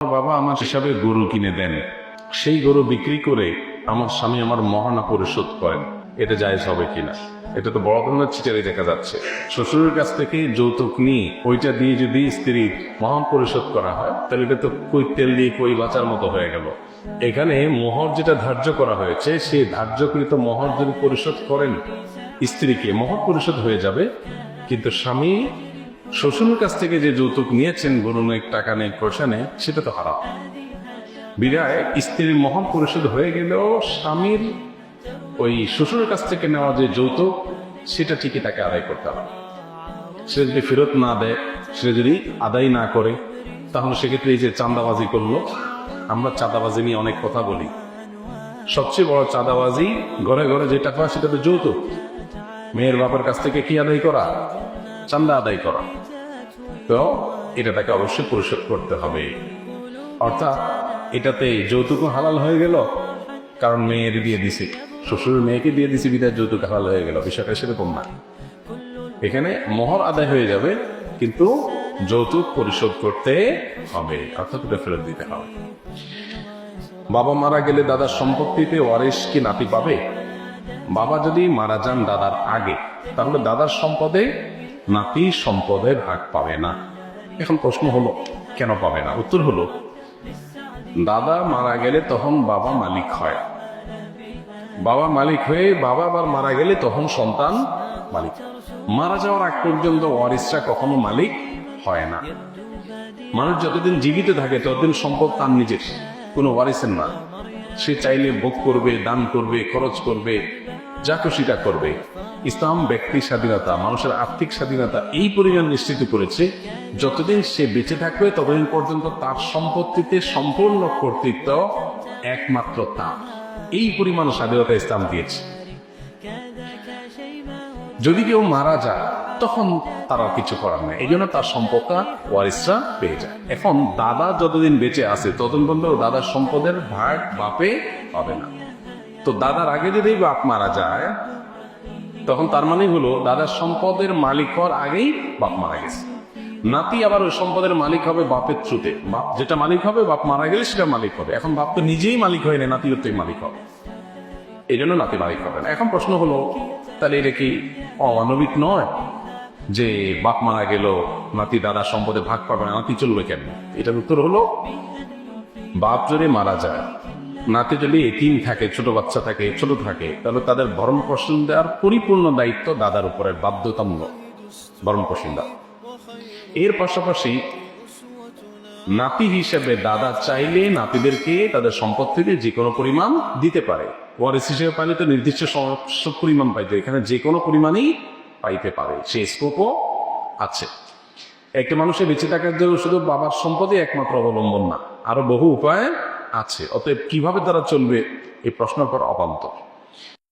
বাবা আমার হিসাবে গরু কিনে দেন। সেই গরু বিক্রি করে আমার স্বামী আমার মহানা পরিশোধ করেন। এটা জায়জ হবে কিনা? এটা তো বড় ধরনের চিটারি দেখা যাচ্ছে। শ্বশুরের কাছ থেকে যৌতুক নিয়ে ওইটা দিয়ে যদি স্ত্রীর মহান পরিশোধ করা হয়, তাহলে এটা তো কই তেল দিয়ে কই বাঁচার মতো হয়ে গেল। এখানে মোহর যেটা ধার্য করা হয়েছে, সেই ধার্যকৃত মোহর যদি পরিশোধ করেন, স্ত্রীকে মোহর পরিশোধ হয়ে যাবে। কিন্তু স্বামী শ্বশুরের কাছ থেকে যে যৌতুক নিয়েছেন এক টাকা নেই নেই, সেটা তো হারাম। বিদায় স্ত্রীর মহল পরিশোধ হয়ে গেলেও স্বামীর ওই শ্বশুরের কাছ থেকে নেওয়া যে যৌতুক, সেটা ঠিকই তাকে আদায় করতে হবে। সে যদি ফেরত না দেয়, সে যদি আদায় না করে, তাহলে সেক্ষেত্রে এই যে চাঁদাবাজি করল, আমরা চাঁদাবাজি নিয়ে অনেক কথা বলি। সবচেয়ে বড় চাঁদাবাজি, ঘরে ঘরে যেটা পাওয়া সেটা তো যৌতুক। মেয়ের বাবার কাছ থেকে কি আদায় করা? চান্দা আদায় করা। তো এটা তাকে অবশ্যই পরিশোধ করতে হবে। অর্থাৎ এটাতে যৌতুক হালাল হয়ে গেল, কারণ মেয়ের দিয়ে দিছে। শ্বশুরের মেয়েকে দিয়ে দিছে বিদায় যৌতুক হালাল হয়ে গেল। বিষয়টা সেরকম না। এখানে মোহর আদায় হয়ে যাবে, কিন্তু যৌতুক পরিশোধ করতে হবে, অর্থাৎ ওটা ফেরত দিতে হবে। বাবা মারা গেলে দাদার সম্পত্তিতে ওয়ারিশ কি নাতি পাবে? বাবা যদি মারা যান দাদার আগে, তাহলে দাদার সম্পদে নাতি সম্পদে ভাগ পাবে না। এখন প্রশ্ন হলো, কেন পাবে না? উত্তর হলো, দাদা মারা গেলে তখন বাবা মালিক হয়। বাবা মালিক হয়ে বাবা আবার মারা গেলে তখন সন্তান মালিক। মারা যাওয়ার আগ পর্যন্ত ওয়ারিসরা কখনো মালিক হয় না। মানুষ যতদিন জীবিত থাকে, ততদিন সম্পদ তার নিজের। কোনো ওয়ারিসের না। সে চাইলে ভোগ করবে, দান করবে, খরচ করবে, যা খুশিটা করবে। ইসলাম, ব্যক্তি স্বাধীনতা, মানুষের আর্থিক স্বাধীনতা, এই পরিমাণ নিশ্চিত করেছে, যতদিন সে বেঁচে থাকবে, ততদিন পর্যন্ত তার সম্পত্তিতে সম্পূর্ণ কর্তৃত্ব একমাত্র তার। এই পরিমাণ স্বাধীনতা ইসলাম দিয়েছে। যদি কেউ মারা যায়, তখন তার কিছু করার নেই। এই জন্য তার সম্পদটা ওয়ারিসরা পেয়ে যায়। এখন দাদা যতদিন বেঁচে আছে, ততদিন পর্যন্ত দাদার সম্পদের ভাগ বাপে পাবে না। তো দাদার আগে যদি বাপ মারা যায় তখন তার মানে হলো, দাদার সম্পদের মালিক হওয়ার আগেই বাপ মারা গেছে। নাতি আবার ওই সম্পদের মালিক হবে বাপের থ্রুতে বাপ যেটা মালিক হবে, বাপ মারা গেলে সেটা মালিক হবে। এখন বাপ তো নিজেই মালিক হয় না নাতি তো মালিক হবে। এই জন্য নাতি মালিক হবে না। এখন প্রশ্ন হলো, তাহলে এটা কি অমানবিক নয় যে বাপ মারা গেল, নাতি দাদা সম্পদে ভাগ পাবে না, নাতি চলবে কেন এটার উত্তর হলো, বাপ যদি মারা যায় নাতি যদি এতিম থাকে, ছোট বাচ্চা থাকে, ছোট থাকে, তাহলে তাদের ভরণ পোষণ দেওয়ার পরিপূর্ণ দায়িত্ব দাদার উপরে, বাধ্যতামূলক ভরণ পোষণ এর পাশাপাশি নাতি হিসেবে দাদা চাইলে নাতিদেরকে তাদের সম্পদ থেকে যে কোনো পরিমাণ দিতে পারে। ওয়ারিস হিসেবে পাইলে তো নির্দিষ্ট পরিমাণ পাইতে এখানে যে কোনো পরিমাণই পাইতে পারে। সে স্কোপও আছে। একটা মানুষের বেঁচে থাকার জন্য শুধু বাবার সম্পদই একমাত্র অবলম্বন না। আরও বহু উপায় আছে। অতএব কীভাবে তারা চলবে এই প্রশ্ন করা অবান্তর।